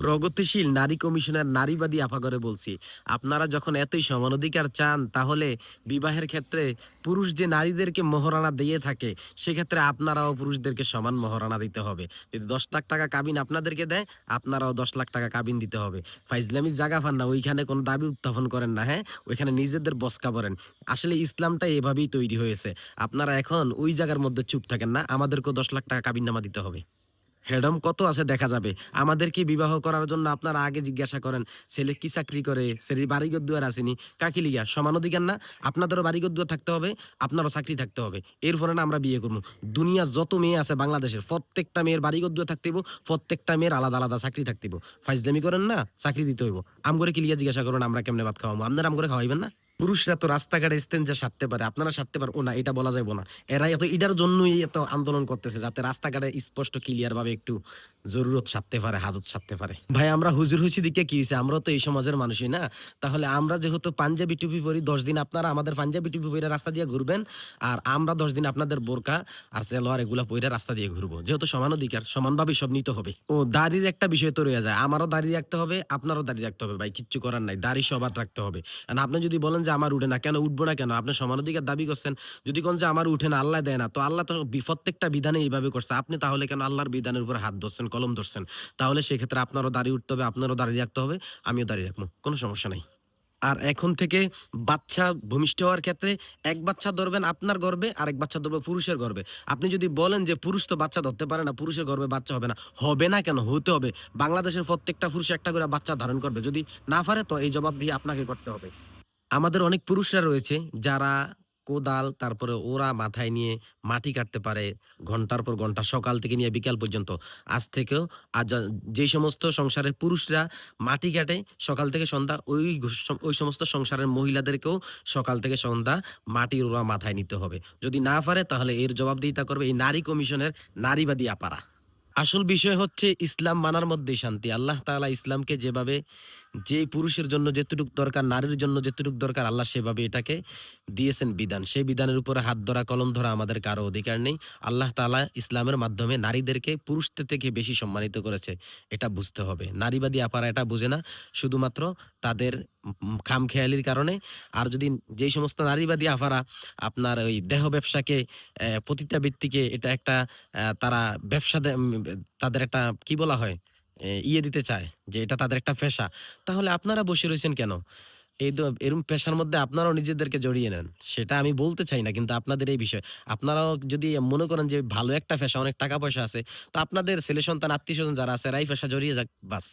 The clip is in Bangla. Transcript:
প্রগতিশীল নারী কমিশনের নারীবাদী আপাগরে বলছি, আপনারা যখন এতই সমান অধিকার চান, তাহলে বিবাহের ক্ষেত্রে পুরুষ যে নারীদেরকে মহারানা দিয়ে থাকে, সেক্ষেত্রে আপনারাও পুরুষদেরকে সমান মহারানা দিতে হবে। যদি দশ লাখ টাকা কাবিন আপনাদেরকে দেয়, আপনারাও দশ লাখ টাকা কাবিন দিতে হবে। ফাইজলামি জাগা ফান না, ওইখানে কোনো দাবি উত্থাপন করেন না হ্যাঁ? ওইখানে নিজেদের বসকা বলেন আসলে ইসলামটা এভাবেই তৈরি হয়েছে। আপনারা এখন ওই জায়গার মধ্যে চুপ থাকেন না, আমাদেরকেও দশ লাখ টাকা কাবিন নামা দিতে হবে। হেডম কত আছে দেখা যাবে। আমাদের কি বিবাহ করার জন্য আপনারা আগে জিজ্ঞাসা করেন, ছেলে কি চাকরি করে? ছেলের বাড়িঘর দুয়ার আসেনি কাকি লিগা, সমান অধিকার না। আপনাদেরও বাড়িঘর দুয়ার থাকতে হবে, আপনারও চাকরি থাকতে হবে। এরপরে না আমরা বিয়ে করব। দুনিয়া যত মেয়ে আছে বাংলাদেশের, প্রত্যেকটা মেয়ের বাড়িঘর দুয়ার থাকতে হইব, প্রত্যেকটা মেয়ের আলাদা আলাদা চাকরি থাকতে হইব। ফাইজলামি করেন না, চাকরি দিতে হইব। আম করে কি লিগা জিজ্ঞাসা করেন, আমরা কেমনে ভাত খাওয়াবো? আপনারা আম করে খাওয়াইবেন না? পুরুষরা তো রাস্তাঘাটে স্টেন যে সারতে পারে, আপনারা সারতে পারে, ও না, এটা বলা যাবে না। এরা এত এটার জন্যই এত আন্দোলন করতেছে, যাতে রাস্তাঘাটে স্পষ্ট ক্লিয়ার ভাবে একটু জরুরত সারতে পারে, হাজত সারতে পারে। ভাই, আমরা হুজুর হইছি দিকে কি হয়েছে আমরা তো এই সমাজের মানুষই না? তাহলে আমরা যেহেতু পাঞ্জাবি টুপি পরি, দশ দিন আপনারা আমাদের পাঞ্জাবি টুপি পরে রাস্তা দিয়ে ঘুরবেন, আর আমরা দশ দিন আপনাদের বোরকা আর সেলোয়ার এগুলা পরে রাস্তা দিয়ে ঘুরবো। যেহেতু সমান অধিকার, সমানভাবে সব নিতে হবে। ও, দাড়ির একটা বিষয় তো রয়ে যায়। আমারও দাড়ি রাখতে হবে, আপনারও দাড়ি রাখতে হবে, ভাই, কিচ্ছু করার নাই। দাড়ি সবার রাখতে হবে। আপনি যদি বলেন যে আমার উঠে না, কেন উঠবো না কেন? আপনি সমান অধিকার দাবি করছেন। যদি কোন যে আমার উঠে না, আল্লাহ দেয় না, তো আল্লাহ তো প্রত্যেকটা বিধানে এইভাবে করছে। আপনি তাহলে কেন আল্লাহর বিধানের উপর হাত ধরছেন, কলম ধরছেন? তাহলে সেক্ষেত্রে আপনারও দাঁড়িয়ে উঠতে হবে, আপনারও দাঁড়িয়ে রাখতে হবে, আমিও দাঁড়িয়ে রাখব, কোনো সমস্যা নাই। আর এখন থেকে বাচ্চা ভূমিষ্ঠ হওয়ার ক্ষেত্রে এক বাচ্চা ধরবেন আপনার গর্বে আর এক বাচ্চা ধরবে পুরুষের গর্বে। আপনি যদি বলেন যে পুরুষ তো বাচ্চা ধরতে পারে না, পুরুষের গর্বে বাচ্চা হবে না হবে না কেন? হতে হবে। বাংলাদেশের প্রত্যেকটা পুরুষ একটা করে বাচ্চা ধারণ করবে। যদি না পারে তো এই জবাব দিয়ে আপনাকে করতে হবে। আমাদের অনেক পুরুষরা রয়েছে যারা কোদাল, তারপরে ওরা মাথায় নিয়ে মাটি কাটতে পারে ঘণ্টার পর ঘণ্টা, সকাল থেকে নিয়ে বিকাল পর্যন্ত। আজ থেকেও আজ যে সমস্ত সংসারের পুরুষরা মাটি কাটে সকাল থেকে সন্ধ্যা, ওই ওই সমস্ত সংসারের মহিলাদেরকেও সকাল থেকে সন্ধ্যা মাটির ওরা মাথায় নিতে হবে। যদি না পারে তাহলে এর জবাবদিহিতা করবে এই নারী কমিশনের নারীবাদী আপারা। আসল বিষয় হচ্ছে ইসলাম মানার মধ্যে শান্তি। আল্লাহ তাআলা ইসলামকে যেভাবে যে পুরুষের জন্য যেটুক দরকার, নারীর জন্য যেটুক দরকার, আল্লাহ সেভাবে এটাকে দিয়েছেন বিধান। সেই বিধানের উপরে হাত ধরা, কলম ধরা আমাদের কারও অধিকার নেই। আল্লাহ তাআলা ইসলামের মাধ্যমে নারীদেরকে পুরুষদের থেকে বেশি সম্মানিত করেছে, এটা বুঝতে হবে। নারীবাদী আপারা এটা বুঝে না, শুধুমাত্র তাদের খামখেয়ালির কারণে। আর যদি যেই সমস্ত নারীবাদী আফারা আপনার ওই দেহ ব্যবসাকে পতিতাবৃত্তিকে এটা একটা তারা ব্যবসা তাদের একটা কি বলা হয় ইয়ে দিতে চায় যে এটা তাদের একটা পেশা। তাহলে আপনারা বসে রয়েছেন কেন? এই এরম পেশার মধ্যে আপনারাও নিজেদেরকে জড়িয়ে নেন। সেটা আমি বলতে চাই না, কিন্তু আপনাদের এই বিষয়। আপনারাও যদি মনে করেন যে ভালো একটা পেশা, অনেক টাকা পয়সা আছে, তো আপনাদের ছেলে সন্তান, আত্মীয় স্বজন যারা আছে, এরাই পেশা জড়িয়ে যাক, বাস।